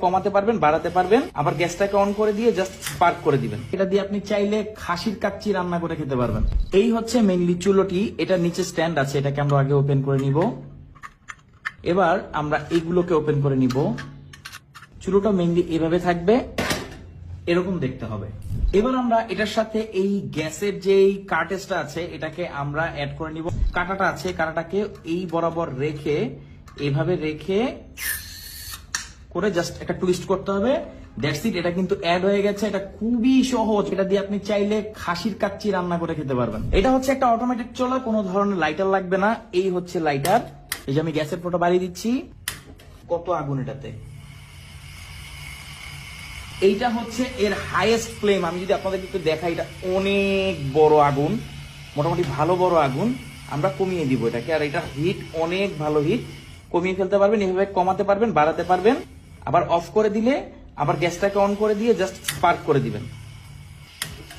কমাতে পারবেন, বাড়াতে পারবেন, আবার গ্যাসটাকে অন করে দিয়ে জাস্ট স্পার্ক করে দিবেন। এটা দিয়ে আপনি চাইলে খাসির কাচ্চি রান্না করে খেতে পারবেন। এই হচ্ছে মেইনলি চুলোটি, এটা নিচে স্ট্যান্ড আছে, এটাকে আমরা আগে ওপেন করে নিব। এবার আমরা এইগুলোকে ওপেন করে নিব। চুলোটা মেইনলি এভাবে থাকবে, এরকম দেখতে হবে। এবার আমরা এটার সাথে এই গ্যাসের যেই কার্টেজটা আছে, এটাকে আমরা অ্যাড করে নিব। কাটাটা আছে, কাটাটাকে এই বরাবর রেখে, এভাবে রেখে করে জাস্ট একটা টুইস্ট করতে হবে। দ্যাটস ইট এটা কিন্তু অ্যাড হয়ে গেছে, এটা খুবই সহজ। এটা দিয়ে আপনি চাইলে খাসির কাচ্চি রান্না করে খেতে পারবেন। এটা হচ্ছে একটা অটোমেটিক চলা, কোনো ধরনের লাইটার লাগবে না। এই হচ্ছে লাইটার এই যে আমি গ্যাসের ফটো বাড়িয়ে দিচ্ছি। কত আগুন এটাতে? এইটা হচ্ছে এর হাইয়েস্ট ফ্লেম আমি যদি আপনাদেরকে একটু দেখাই, এটা অনেক বড় আগুন, মোটামুটি ভালো বড় আগুন। আমরা কমিয়ে দিব এটাকে, আর এটা হিট অনেক ভালো হিট কমিয়ে ফেলতে পারবেন, এভাবে কমাতে পারবেন, বাড়াতে পারবেন। আবার অফ করে দিলে আবার গ্যাসটাকে অন করে দিয়ে জাস্ট স্পার্ক করে দিবেন।